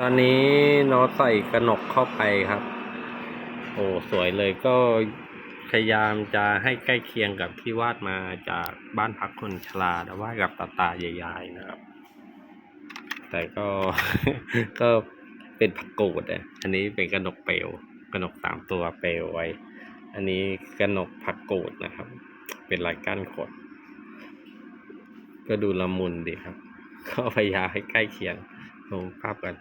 ตอนนี้น้องใส่กระหนกเข้าไปครับ โอ้สวยเลยก็พยายามจะให้ใกล้เคียงกับที่วาดมาจากบ้านพักคนชราแต่วาดกับตาตาใหญ่ๆนะครับ แต่ก็ก็เป็นผักกูดอะอันนี้เป็นกระหนกเปลวกระหนกสามตัวเปลวไว้ อันนี้กระหนกผักกูดนะครับ เป็นลายก้านขด ก็ดูละมุนดีครับ ก็พยายามให้ใกล้เคียงลงภาพกัน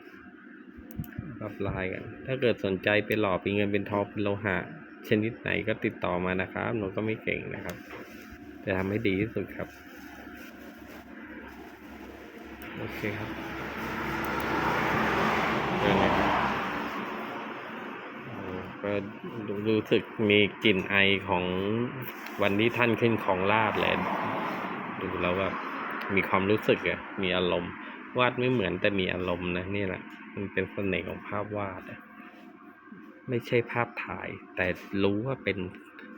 ภาพลายกัน ถ้าเกิดสนใจเป็นหล่อเป็นเงินเป็นทองเป็นโลหะ ชนิดไหนก็ติดต่อมานะครับหนูก็ไม่เก่งนะครับจะทำให้ดีที่สุดครับ โอเคครับเป็นไงครับก็รู้รู้สึกมีกลิ่นไอของวันที่ท่านขึ้นของราชเลยดูแล้วแบบมีความรู้สึกอะมีอารมณ์ วาดไม่เหมือนแต่มีอารมณ์นะนี่แหละมันเป็นเสน่ห์ของภาพวาดไม่ใช่ภาพถ่าย แต่รู้ว่าเป็น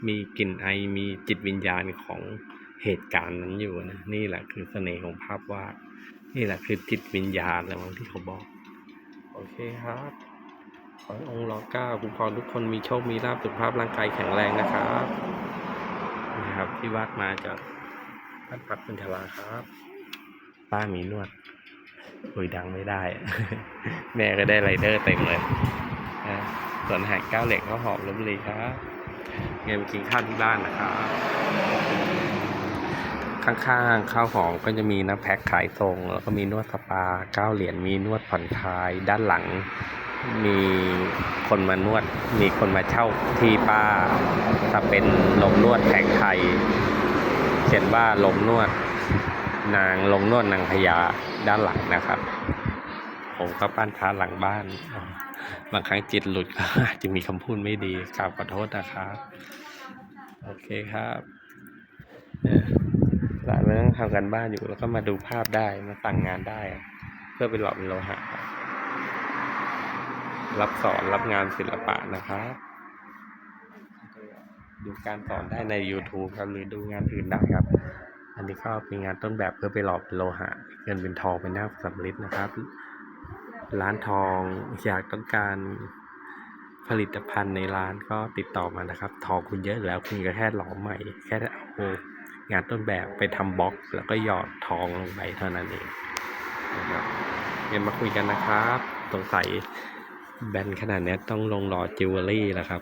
มีกลิ่นไอมีจิตวิญญาณของเหตุการณ์นั้นอยู่นะนี่แหละคือเสน่ห์ของภาพวาด นี่แหละคือจิตวิญญาณอะไรบางที่เขาบอก โอเคครับขอองค์รอเก้าคุ้มครองทุกคนมีโชคมีลาภสุขภาพร่างกายแข็งแรงนะครับนะครับที่วาดมาจากบ้านพักคุณชลาครับป้ามีนวด คุยดังไม่ได้ แม่ก็ได้ไรเดอร์เต็มเลยส่วนหาดก้าวเหล็กก็หอบลบบุรีครับเงินกินข้าวที่บ้านนะครับ ข้างๆข้าวหอมก็จะมีน้ำแพ็คขายส่งแล้วก็มีนวดสปาเก้าเหรียญมีนวดผ่อนคลาย ด้านหลัง มีคนมานวด มีคนมาเช่าที่ป้าถ้าเป็นลมนวดแผงไทยเขียนว่าลมนวด นางลมนวดนางพญาด้านหลังนะครับ ผมก็ปั้นพระหลังบ้าน บางครั้งจิตหลุดก็อาจจะมีคำพูดไม่ดีกราบขอโทษนะครับ โอเคครับหลานมันต้องทำกันบ้านอยู่แล้วก็มาดูภาพได้มาสั่งงานได้ เพื่อเป็นหลอเป็นโลหะรับรับสอนรับงานศิลปะนะครับ ดูการสอนได้ใน YouTube ครับหรือดูงานอื่นได้ครับ อันนี้ก็เป็นงานต้นแบบเพื่อไปหลอเป็นโลหะเงินเป็นทองเป็นหน้าสำริดนะครับ ร้านทองอยากต้องการผลิตภัณฑ์ในร้านก็ติดต่อมานะครับ ทองคุณเยอะแล้วคุณก็แค่หลอมใหม่ แค่เอางานต้นแบบไปทำบล็อก แล้วก็หยอดทองลงไปเท่านั้นเองนะครับเงินมาคุยกันนะครับสงสัยแบนขนาดนี้ต้องลงหล่อจิวเวลรี่แล้วครับ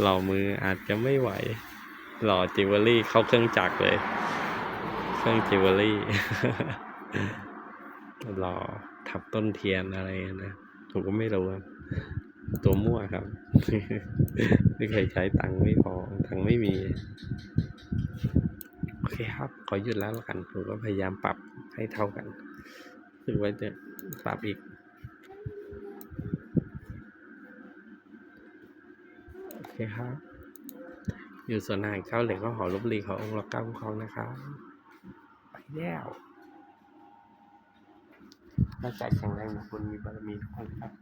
หล่อมืออาจจะไม่ไหว หล่อจิวเวลรี่เข้าเครื่องจักรเลย เครื่องจิวเวลรี่หล่อทับต้นเทียนอะไรนะผมก็ไม่รู้ครับตัวมั่วครับไม่เคยใช้ตังค์ไม่พอตังค์ไม่มี โอเคครับ ขอหยุดแล้วละกัน ผมก็พยายามปรับให้เท่ากันรู้สึกว่าจะปรับอีก โอเคครับ อยู่ส่วนห่างเข้าเหล็กก็หอลบบุรีเขาองค์ละเก้าคุ้มครองนะครับไปแล้วร่างกายแข็งแรงนะคุณมีบารมีทุกคนครับ